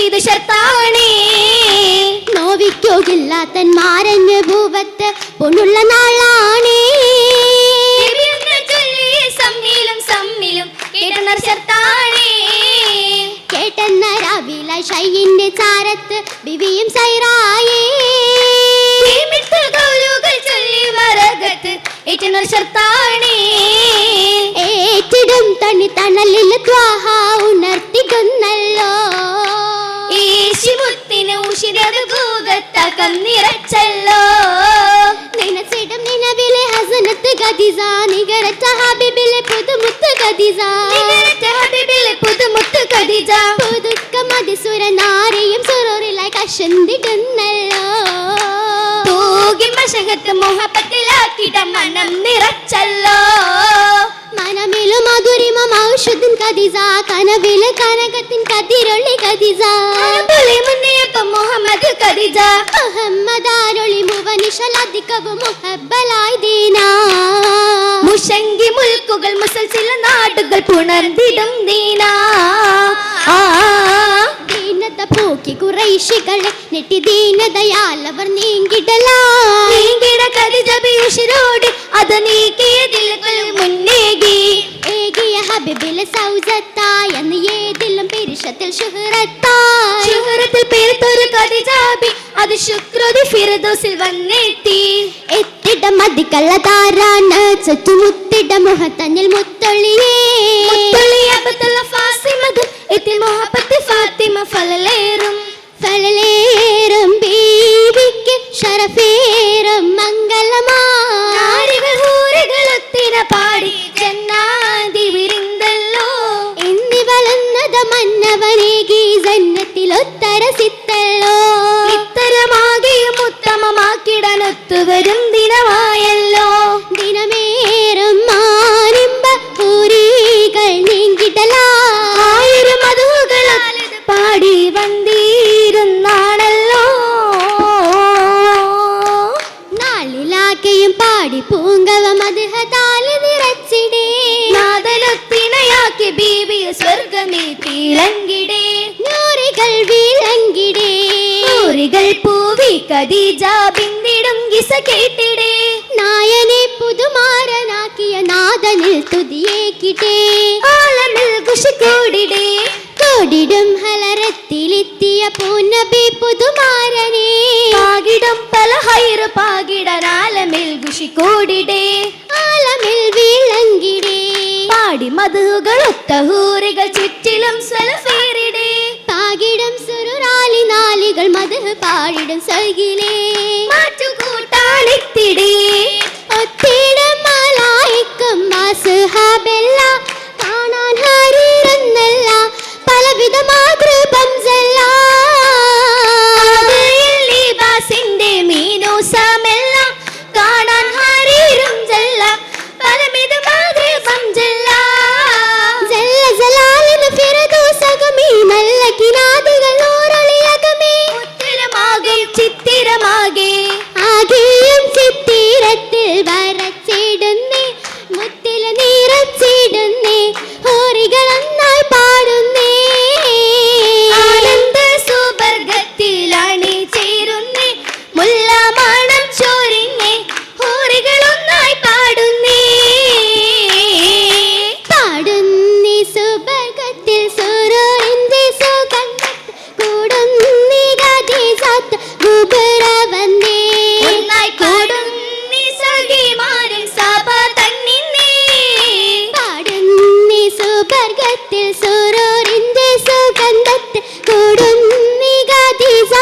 തൗഹീദ് തൻ നോവിക്കോകില്ലാത്തന്മാരഞ്ഞ് ഭൂവത്ത് പൊണ്ണുള്ള നാളാണേ. സമ്മിലും സമ്മിലും കേട്ടുണർ ശർത്താണേ കേട്ടെന്ന രാവില ഷൈയിന്റെ ചാരത്ത് ബിവിയും സൈറായേ. ഏറ്റിടും തണി തണലിൽ ത്വാഹ കൂകത്തകം നിറച്ചല്ലോ. നിനച്ചിടും നിലവിലെ ഹസനത്ത് ഗദിസ നികരറ്റ ഹബീബിലെ പുതുമുത്ത് ഗദിസ നികരറ്റ ഹബീബിലെ പുതുമുത്ത് ഖദീജ പുതുക്ക മതിസുര നാരിയും സുറൂറിലായി കഷന്തിടുന്നല്ലോ തൂകി മശകത്ത് മുഹബത്തിലാക്കിട മനം നിറച്ചല്ലോ. മധുരിമ ഔഷധം കനവില കനകത്തിൻ കതിരൊളി കദിസ പുലി മുന്നിയപ്പം മുഹമ്മദ് മുഹമ്മദാരൊളി മുവനിഷലധികവും മുഹബ്ബലായി ദീനാ. മുഷങ്കി മുൽക്കുകൾ മുസൽസില നാടുകൾ പുണർന്നിടും ദീന. ദീനത പോക്കി കുറൈശികളെ നെട്ടി ദീനതയാലവർ നീങ്കിടല. നീങ്കിട ഖദീജ ബിയുഷിരോട് അത് നീക്കിയതിൽ മുന്നേകി. ഹബിബിലെ സൗജത്തായി എന്ന് ഏതിലും പിരിഷത്തിൽ അത് ശുക്രതി ഫിറദോസിൽ വന്നെത്തി. എത്തിട മതിക്കള്ള താരാണ് ചുറ്റുമുത്തിട മുഹത്തന്നിൽ മുത്തൊളിയേ. മുത്തുള്ളി അബത്തുള്ള ഫാസിമതും എത്തി മുഹബത്ത് ഫാത്തിമ ഫലലേറും. ഫലലേറും ബീവിക്ക് ഷറഫേറും ഉത്തമമാക്കിടനൊത്തുവരും ദിനമായല്ലോ. ദിനമേറും മാനിമ്പ പൂരികൾ നീങ്കിടലാ ആയിരം മധുകൾ പാടി വന്നിരുന്നാണല്ലോ. നാളിലാക്കയും പാടി പൂങ്കവ മധുഹതാലി നിറച്ചിടേ. നാദനത്തിണയാക്കി ബീബി സ്വർഗമേ തിളങ്ങിടേ നൂറികൾ പൂവി കദീജ ബിന്ദിടും ഗിസ കേട്ടിടേ. നായനെ പുതുമാരനാക്കിയ നാദനിൽ തുതിയേക്കിട്ടേ ആലമിൽ കുശി കൂടിടേ കോടിടും ഹലരത്തിലെത്തിയ പൂനബി പുതുമാരനെ. പാകിടം പല ഹൈറ് പാകിടനാലമിൽ കുശി കൂടിടേ. ആലമിൽ വീളങ്കിടേ. പാടി മധുകളൊത്ത ഹൂറികൾ ചുറ്റിലും സ്വലഫേറിടേ പാകിടം സുരുറാലി നാലികൾ മധു പാടിടും സൽകിലേ മാറ്റുകൂട്ടാളിത്തിടേ